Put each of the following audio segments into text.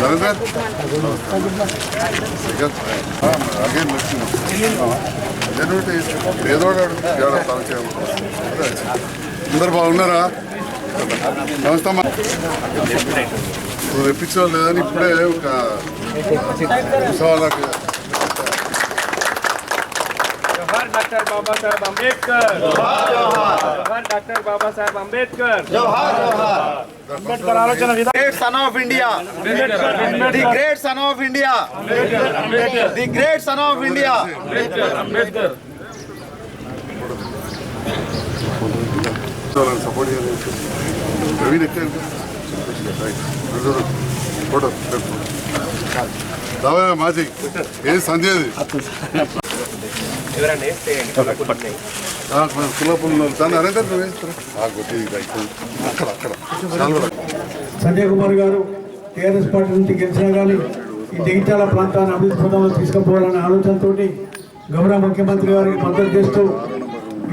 నరేందర్ అదే వచ్చినాం అదే ఏదో అందరు బాగున్నారా నమస్తే అమ్మా నువ్వు తెప్పించావు లేదని ఇప్పుడే ఒక ఉత్సవాలకు जोहार डॉक्टर बाबा साहेब अंबेडकर जोहार डॉक्टर बाबा साहेब अंबेडकर अंबेडकर आलोचना विधान great son of India. The great son of India. The great son of India. Support చేయాలి ప్రవీణ్ ఎక్కడ ఫోటో రావా మాజీ ఏ సంధ్యది సంజయ్ కుమార్ గారు టీఆర్ఎస్ పార్టీ నుంచి గెలిచినా కానీ ఈ జగిత్యాల ప్రాంతాన్ని అభివృద్ధి పథంలో తీసుకుపోవాలనే ఆలోచనతో గౌరవ ముఖ్యమంత్రి గారికి మద్దతు చేస్తూ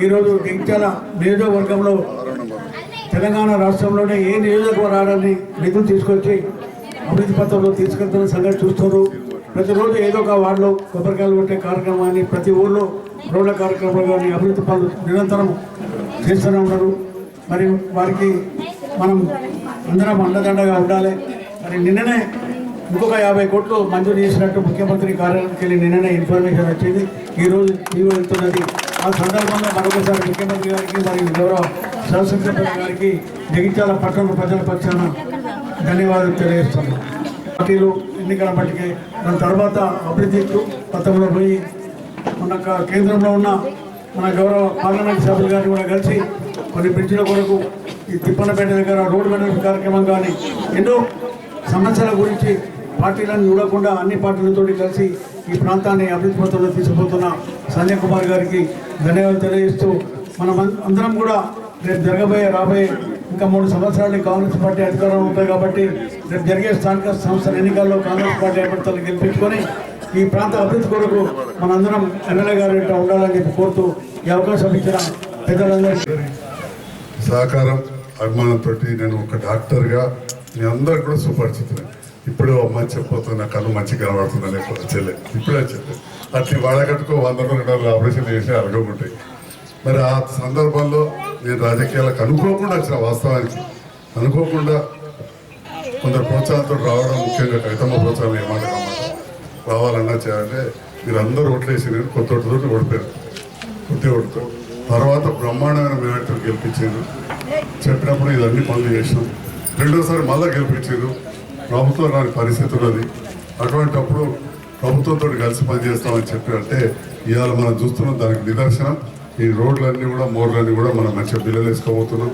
ఈరోజు జగిత్యాల నియోజకవర్గంలో తెలంగాణ రాష్ట్రంలోనే ఏ నియోజకవర్గాన్ని నిధులు తీసుకొచ్చి అభివృద్ధి పథంలో తీసుకెళ్తున్న సంగతి చూస్తున్నారు. ప్రతిరోజు ఏదో ఒక వార్డులో కొబ్బరికాయలు కొట్టే కార్యక్రమాన్ని ప్రతి ఊళ్ళో రోడ్ల కార్యక్రమాలు కానీ అభివృద్ధి పనులు నిరంతరం చేస్తూనే ఉన్నారు. మరి వారికి మనం అందరం అండదండగా ఉండాలి. మరి నిన్ననే ఇంకొక యాభై కోట్లు మంజూరు చేసినట్టు ముఖ్యమంత్రి కార్యాలయానికి వెళ్ళి నిన్ననే ఇన్ఫర్మేషన్ వచ్చింది. ఈరోజు నీవు వెళ్తున్నది. ఆ సందర్భంగా మరొకసారి ముఖ్యమంత్రి గారికి మరియు గౌరవ శాసనసభ్యుల గారికి జగిత్యాల పట్టణ ప్రజల పక్షాన ధన్యవాదాలు తెలియజేస్తున్నాం. పార్టీలు ఎన్నికల మట్టికి దాని తర్వాత అభివృద్ధి పథకంలో పోయి మన కేంద్రంలో ఉన్న మన గౌరవ పార్లమెంట్ సభ్యులు గారిని కూడా కలిసి కొన్ని బ్రిడ్జిల కొరకు ఈ తిప్పనపేట దగ్గర రోడ్డు మెడల్ కార్యక్రమం కానీ ఎన్నో సమస్యల గురించి పార్టీలను చూడకుండా అన్ని పార్టీలతో కలిసి ఈ ప్రాంతాన్ని అభివృద్ధి పథంలో తీసుకుపోతున్న సంజయ్ కుమార్ గారికి ధన్యవాదాలు తెలియజేస్తూ మనం అందరం కూడా రేపు జరగబోయే రాబోయే ఇంకా మూడు సంవత్సరాలు కాంగ్రెస్ పార్టీ అధికారంలో ఉంటుంది కాబట్టి రేపు జరిగే స్థానిక సంస్థల ఎన్నికల్లో కాంగ్రెస్ పార్టీ అభ్యర్థులను గెలిపించుకొని ఈ ప్రాంత అభివృద్ధి కొరకు మనందరం ఎమ్మెల్యే గారు ఇంట ఉండాలని చెప్పి కోరుతూ ఈ అవకాశం ఇచ్చిన పెద్దలందరూ సహకారం అభిమానంతో నేను ఒక డాక్టర్గా మీ అందరు కూడా సుపరిచితులే. ఇప్పుడు అమ్మాయి చెప్పబోతున్నా కళ్ళు మంచి కనబడుతుందని చెల్లె ఇప్పుడే చెప్పాను అట్లా వాడగట్టుకో వంద రెండు ఆపరేషన్ చేసి అడగకుంటాయి మరి ఆ సందర్భంలో నేను రాజకీయాలకు అనుకోకుండా వచ్చిన వాస్తవానికి అనుకోకుండా కొందరు ప్రోత్సాహంతో రావడం ముఖ్యంగా కవితమ్మ ప్రోత్సాహం ఏమాట రావాలన్నా చేయాలంటే మీరు అందరూ ఓట్లేసి నేను కొత్త ఓటుతో ఓడిపోయారు కొద్ది ఓటుతో. తర్వాత బ్రహ్మాండమైన మేనేటర్ గెలిపించారు. చెప్పినప్పుడు ఇదన్నీ పనులు చేసినాం. రెండోసారి మళ్ళీ గెలిపించారు. ప్రభుత్వం రాని పరిస్థితి ఉన్నది అటువంటప్పుడు ప్రభుత్వంతో కలిసి పనిచేస్తామని చెప్పారంటే ఇవాళ మనం చూస్తున్నాం దానికి నిదర్శనం. ఈ రోడ్లన్నీ కూడా మోర్లన్నీ కూడా మనం మంచిగా బిల్లలు వేసుకోబోతున్నాం.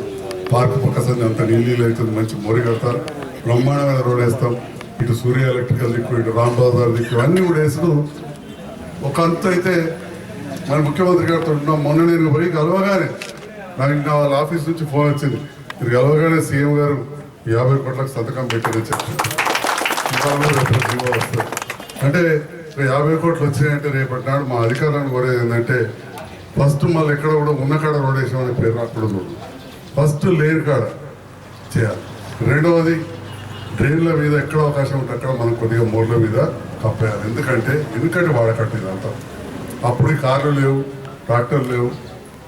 పార్క్ పక్క సంది అంత నీళ్ళు అవుతుంది మంచి మోరి కడతారు. బ్రహ్మాండమైన రోడ్ వేస్తాం. ఇటు సూర్య ఎలక్ట్రికల్ దిక్కు ఇటు రాంబాబు దిక్కు అన్నీ కూడా వేస్తూ ఒక అంత అయితే మన ముఖ్యమంత్రి గారితో ఉన్నాం. మొన్న నేను పోయి కలవగానే నాకు ఇంకా వాళ్ళ ఆఫీస్ నుంచి ఫోన్ వచ్చింది. మీరు కలవగానే సీఎం గారు యాభై కోట్లకు సంతకం పెట్టారని చెప్పి అంటే యాభై కోట్లు వచ్చినాయంటే రేపటి నాడు మా అధికారులను కోరేది ఏంటంటే ఫస్ట్ మళ్ళీ ఎక్కడ కూడా ఉన్న కాడ రోడ్ వేసామని పేరు రాకూడదు. ఫస్ట్ లేరు కాడ చేయాలి. రెండవది డ్రైన్ల మీద ఎక్కడ అవకాశం ఉంటే అక్కడ మనం కొద్దిగా మోర్ల మీద కప్పేయాలి. ఎందుకంటే ఎందుకంటే వాడకట్టు ఇదంతా. అప్పుడు కార్లు లేవు ట్రాక్టర్లు లేవు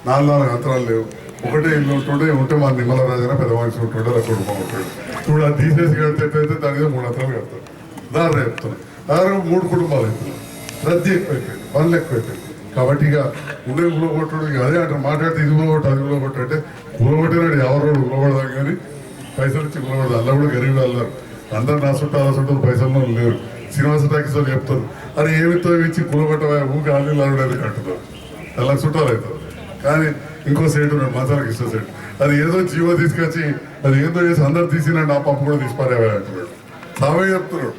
నాలుగు నాలుగు యంత్రాలు లేవు. ఒకటే ఇల్లు ఉంటుండే ఉంటే మా నిమ్మలరాజన పెద్ద మనిషి ఉంటుండే అలా కుటుంబం ఉంటుంది ఇప్పుడు అది తీసేసి కడితే దాని మీద మూడు అంతరాలు కడతారు. దారి చెప్తున్నాం దాదాపు మూడు కుటుంబాలు అవుతున్నాయి రద్దీ ఎక్కువైపోయింది. పనులు ఎక్కువైపోయింది. కాబట్టి ఇక ఉండే ఉలగొట్టుడు ఇక అదే అంటే మాట్లాడితే ఇది ఉలగొట్టు అది ఉలగొట్టు అంటే ఉలగొట్టినాడు ఎవరు ఉలగొడదాం కానీ పైసలు ఇచ్చి ఉలగొడదు అలా కూడా గరీబ్ వెళ్ళారు అందరు నా చుట్టూ అలా చుట్టూ పైసలు లేరు. శ్రీనివాస టాకీస్ వాళ్ళు చెప్తారు అది ఏమితో ఇచ్చి కులగొట్టవా ఊకి ఆళ్ళు లాడలేదు కట్టుతారు అలా చుట్టాలు అవుతారు. కానీ ఇంకో సైడ్ ఉన్నాడు మసాలకు ఇష్టం సైడ్ అది ఏదో జీవో తీసుకొచ్చి అది ఏదో చేసి అందరు తీసినాడు నా పప్పు కూడా తీసిపారేవా అంటున్నాడు. సావే చెప్తున్నాడు.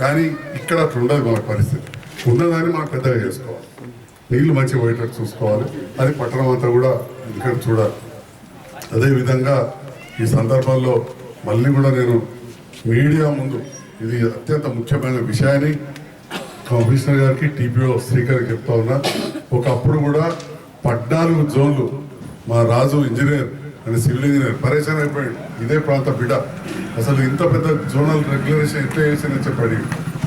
కానీ ఇక్కడ అట్లా ఉండదు మన పరిస్థితి. ఉన్నదాన్ని మనం పెద్దగా చేసుకోవాలి. నీళ్ళు మంచిగా పోయేటట్టు చూసుకోవాలి. అది పట్టణం అంతా కూడా ఇక్కడ చూడాలి. అదేవిధంగా ఈ సందర్భంలో మళ్ళీ కూడా నేను మీడియా ముందు ఇది అత్యంత ముఖ్యమైన విషయాన్ని కమిషనర్ గారికి టీపీఓ శ్రీకర్ చెప్తా ఉన్నా. ఒకప్పుడు కూడా పద్నాలుగు జోన్లు మా రాజు ఇంజనీర్ అని సివిల్ ఇంజనీర్ పరేషాన్ అయిపోయాడు. ఇదే ప్రాంత బిడ్డ అసలు ఇంత పెద్ద జోనల్ రెగ్యులేషన్ ఎట్లా చేసిందని చెప్పాడు.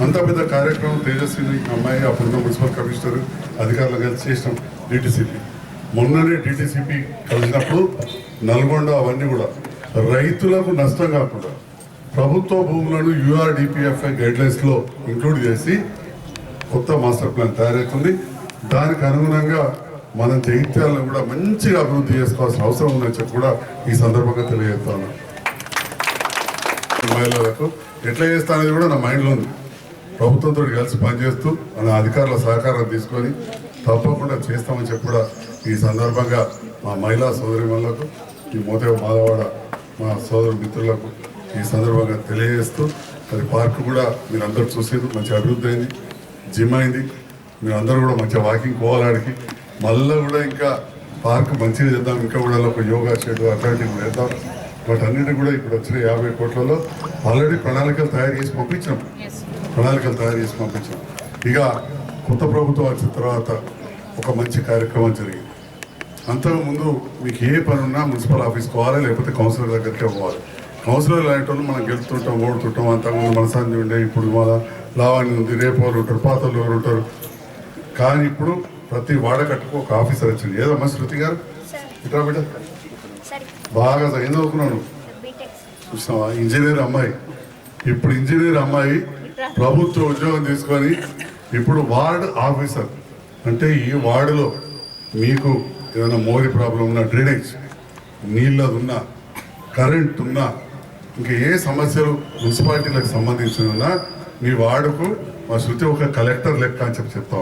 అంత పెద్ద కార్యక్రమం తేజస్విని అమ్మాయి అప్పుడున్న మున్సిపల్ కమిషనర్ అధికారులు కలిసి చేసినాం డిటిసిపి మొన్ననే డిటిసిపి కలిసినప్పుడు నల్గొండ అవన్నీ కూడా రైతులకు నష్టం కాకుండా ప్రభుత్వ భూములను యూఆర్డిపిఎఫ్ఐ గైడ్లైన్స్లో ఇంక్లూడ్ చేసి కొత్త మాస్టర్ ప్లాన్ తయారవుతుంది. దానికి అనుగుణంగా మనం జైత్యాలను కూడా మంచిగా అభివృద్ధి చేసుకోవాల్సిన అవసరం ఉందని చెప్పి కూడా ఈ సందర్భంగా తెలియజేస్తాను మహిళలకు ఎట్లా చేస్తా అనేది కూడా నా మైండ్లో ఉంది. ప్రభుత్వంతో కలిసి పనిచేస్తూ మన అధికారుల సహకారం తీసుకొని తప్పకుండా చేస్తామని చెప్పి కూడా ఈ సందర్భంగా మా మహిళా సోదరిమణులకు ఈ మోతే మాధవాడ మా సోదరు మిత్రులకు ఈ సందర్భంగా తెలియజేస్తూ అది పార్క్ కూడా మీరు అందరు చూసేది మంచి అభివృద్ధి అయింది జిమ్ అయింది. మీరు అందరూ కూడా మంచిగా వాకింగ్ పోవాలాడికి. మళ్ళీ కూడా ఇంకా పార్క్ మంచిగా చేద్దాం ఇంకా కూడా ఒక యోగా చేయడం అట్లాంటివి వేద్దాం వాటన్నిటి కూడా ఇప్పుడు వచ్చిన యాభై కోట్లలో ఆల్రెడీ ప్రణాళికలు తయారు చేసి పంపించాం ప్రణాళికలు తయారు చేసి పంపించాం. ఇక కొత్త ప్రభుత్వం వచ్చిన తర్వాత ఒక మంచి కార్యక్రమం జరిగింది. అంతకుముందు మీకు ఏ పని ఉన్నా మున్సిపల్ ఆఫీస్ పోవాలి లేకపోతే కౌన్సిలర్ దగ్గరికే పోవాలి. కౌన్సిలర్ లాంటి వాళ్ళు మనం గెలుతుంటాం ఓడుతుంటాం అంతకుముందు మనసాన్ని ఉండే ఇప్పుడు మన లావాణి ఉంది రేపు వాళ్ళు ఉంటారు పాత వాళ్ళు ఎవరు ఉంటారు. కానీ ఇప్పుడు ప్రతి వాడకట్టుకు ఒక ఆఫీసర్ వచ్చింది ఏదమ్మా శృతి గారు? ఇట్లా బిడ్డ. బాగా ఏం చదువుకున్నాను చూసావా ఇంజనీర్ అమ్మాయి. ఇప్పుడు ఇంజనీర్ అమ్మాయి ప్రభుత్వ ఉద్యోగం తీసుకొని ఇప్పుడు వార్డ్ ఆఫీసర్. అంటే ఈ వార్డులో మీకు ఏదైనా మోరీ ప్రాబ్లం ఉన్నా డ్రైనేజ్ నీళ్ళది ఉన్నా కరెంట్ ఉన్నా ఇంకా ఏ సమస్యలు మున్సిపాలిటీలకు సంబంధించిన ఉన్నా మీ వార్డుకు మా శృతి ఒక కలెక్టర్ లెక్క అని చెప్పి చెప్తా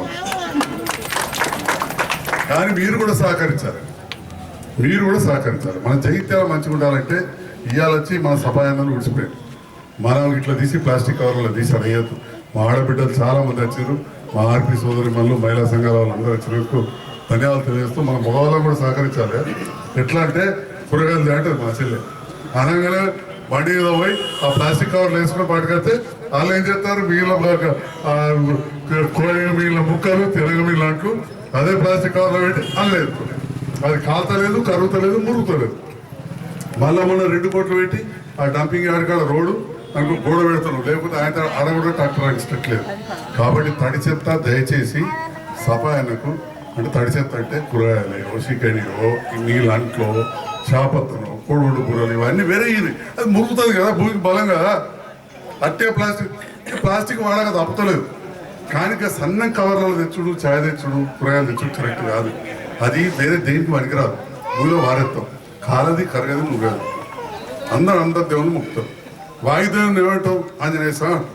కానీ మీరు కూడా సహకరించాలి. మీరు కూడా సహకరించాలి. మన జైత్యాల మంచిగా ఉండాలంటే ఇవాళ వచ్చి మన సభాయంలో విడిచిపోయారు మనం ఇట్లా తీసి ప్లాస్టిక్ కవర్లో తీసి అడగద్దు మా ఆడబిడ్డలు చాలామంది వచ్చారు మా ఆర్పి సోదరి మనులు మహిళా సంఘాల వాళ్ళందరూ వచ్చినందుకు ధన్యవాదాలు తెలియజేస్తూ మన మగవాళ్ళం కూడా సహకరించాలి. ఎట్లా అంటే కూరగాయలు దాంటది మా చెల్లె. అనగానే బండి మీద పోయి ఆ ప్లాస్టిక్ కవర్లు వేసుకుని పట్టుకెళ్తే వాళ్ళు ఏం చేస్తారు? మిగిలిన బాగా- మిగిలిన ముక్కలు తెలుగు మిగిలిన అంటూ అదే ప్లాస్టిక్ కవర్లో పెట్టి అల్లేదు అది కాల్తలేదు కరుగుతలేదు మురుగుతలేదు. మళ్ళా మొన్న రెండు కోట్లు పెట్టి ఆ డంపింగ్ యార్డ్ కాడ రోడ్డు దానికి గోడ పెడతారు. లేకపోతే ఆయన ఆడ కూడా ట్రాక్టర్ అనిపించట్లేదు కాబట్టి తడి చెత్త దయచేసి సపాయనకు అంటే తడి చెత్త అంటే కూరగాయలు చికెనీయో నీళ్ళ అంట్లో కోడిగుడ్డు కూరలు ఇవన్నీ వేరే అది మురుగుతుంది కదా భూమికి బలం కదా అట్టే ప్లాస్టిక్ ప్లాస్టిక్ వాడక తప్పలేదు కానీ సన్న కవర్లలో తెచ్చుడు ఛాయ్ తెచ్చుడు కూరగాయలు తెచ్చుడు కరెక్ట్ కాదు. అది వేరే దేనికి పనికిరాదు. భూమిలో వారెత్తాం. కాలది కరగది కాదు అందరూ అందరు దేవుని ముక్తారు వాయుదేవుని ఏమంటాం ఆంజనేయ స్వామి.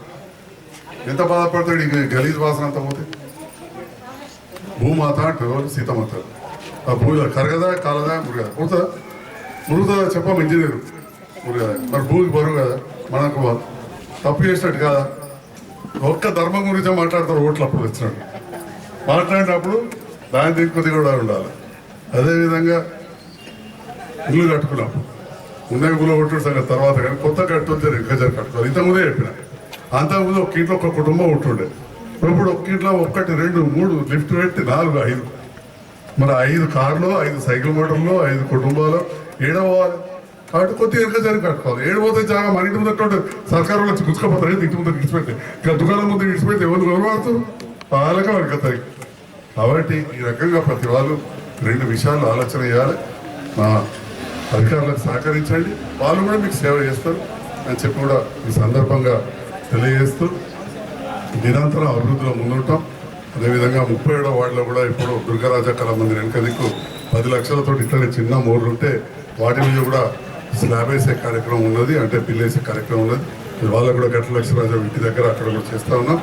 ఎంత బాధపడతాడు? ఇక గలీజ్ వాసన అంతా పోతే. భూమాత అంటారు సీతమాత ఆ భూమిలో కరగదా కాలదా మురుగదా? మురుగుతుందా మురుగుతుందా చెప్పాము ఇంజనీర్. మురుగదా. మరి భూమికి బరువు కదా మనకు తప్పు చేసినట్టు కదా? ఒక్క ధర్మం గురించి మాట్లాడతారు ఓట్లు అప్పుడు వచ్చినట్టు. మాట్లాడినప్పుడు దాని దీని కూడా ఉండాలి. అదేవిధంగా ఇల్లు కట్టుకున్నప్పుడు. ఉన్నాయి గులో కొట్టుడు సంగతి తర్వాత కానీ కొత్త కట్టుంటే ఇంకా జర కట్టుకోవాలి. ఇంతకుముందే చెప్పిన. అంతకుముందు ఒక ఇంట్లో ఒక కుటుంబం ఉంటుండే. ఇప్పుడు ఒక ఇంట్లో ఒక్కటి రెండు మూడు లిఫ్ట్ పెట్టి నాలుగు ఐదు. మరి ఐదు కార్లు ఐదు సైకిల్ మోటార్లు ఐదు కుటుంబాలు ఏడవాలి కాబట్టి కొద్దిగా వెనక జరిగి కట్టుకోవాలి. ఏడిపోతే చాలా మన ఇంటి ముందు సర్కారు వచ్చి గుచ్చుకోపోతారు. ఇంటి ముందు విడిచిపెట్టి ఇంకా దుకాణం ముందు విడిచిపెట్టి ఎవరు గౌరవాడుతారు వాళ్ళకే వరకతాయి కాబట్టి ఈ రకంగా ప్రతి వాళ్ళు రెండు విషయాలు ఆలోచన చేయాలి. అధికారులకు సహకరించండి. వాళ్ళు కూడా మీకు సేవ చేస్తారు అని చెప్పి కూడా ఈ సందర్భంగా తెలియజేస్తూ నిరంతరం అభివృద్ధిలో ముందుంటాం. అదేవిధంగా ముప్పై ఏడో వార్డులో కూడా ఇప్పుడు దుర్గారాజా కళా మందిర్ వెనక దిక్కు పది లక్షలతో ఇట్లనే చిన్న మోర్లు ఉంటే వాటి మీద కూడా స్లాబ్ వేసే కార్యక్రమం ఉన్నది అంటే పిల్లేసే కార్యక్రమం ఉన్నది. వాళ్ళకు కూడా గట్ల లక్షరాజా ఇంటి దగ్గర అక్కడ కూడా చేస్తూ ఉన్నాం.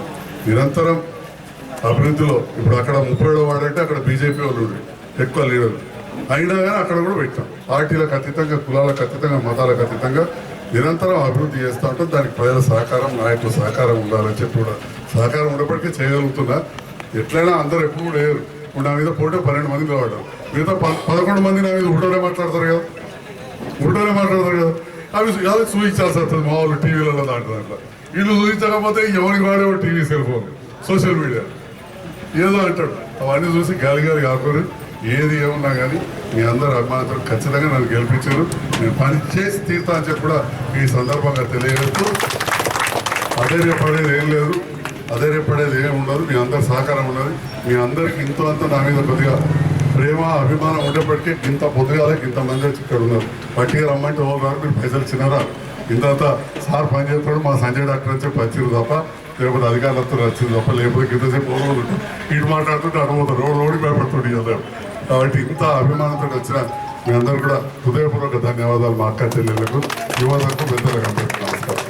నిరంతరం అభివృద్ధిలో ఇప్పుడు అక్కడ ముప్పై ఏడో వార్డు అంటే అక్కడ బీజేపీ వాళ్ళు ఎక్కువ లీడర్లు. అయినా కానీ అక్కడ కూడా పెట్టాం. పార్టీలకు అతీతంగా కులాలకు అతీతంగా మతాలకు అతీతంగా నిరంతరం అభివృద్ధి చేస్తూ ఉంటాం. దానికి ప్రజల సహకారం నాయకుల సహకారం ఉండాలని చెప్పి కూడా సహకారం ఉన్నప్పటికీ చేయగలుగుతున్నా. ఎట్లయినా అందరు ఎప్పుడు లేరు. ఇప్పుడు నా మీద పోటీ పన్నెండు మంది నిలబడ్డారు. మిగతా ప- పదకొండు మంది నా మీద ఉడోనే మాట్లాడతారు కదా. ఉడోనే మాట్లాడతారు కదా. అవి అవి చూపించాల్సి వస్తుంది మా వాళ్ళు టీవీలలో దాంట్లో దాంట్లో. వీళ్ళు చూపించకపోతే ఎవరికి వాడే TV cell phone social media. ఏదో అంటాడు. అవన్నీ చూసి గాలి గాలి కాకూడదు ఏది ఏమున్నా కానీ మీ అందరూ అభిమానులతో ఖచ్చితంగా నన్ను గెలిపించారు. నేను పని చేసి తీరుతా అని చెప్పి కూడా ఈ సందర్భంగా తెలియజేస్తూ అధైర్యపడేది ఏం లేదు. అధైర్యపడేది ఏం ఉండదు. మీ అందరి సహకారం ఉన్నది. మీ అందరికి ఇంత అంత నా మీద కొద్దిగా ప్రేమ అభిమానం ఉండేప్పటికీ ఇంత పొద్దుగాలకి ఇంత మంది వచ్చి ఇక్కడ ఉన్నారు. పట్టిగా రమ్మంటే వాళ్ళు మీరు పైసలు చిన్నరా ఇంత సార్ పని చేస్తాడు మా సంజయ్ డాక్టర్ అని చెప్పి వచ్చింది తప్ప లేకపోతే అధికారులతో వచ్చింది తప్ప లేకపోతే ఇంతసేపు ఇటు మాట్లాడుతుంటే అటు పోతారు రోడ్డు రోడ్డు భయపడుతుంది కదా కాబట్టి ఇంత అభిమానంతో వచ్చిన మీ అందరూ కూడా హృదయపూర్వక ధన్యవాదాలు మా అక్క చెల్లెళ్ళకు యువతకు పెద్దలకు అందరికీ నమస్కారం.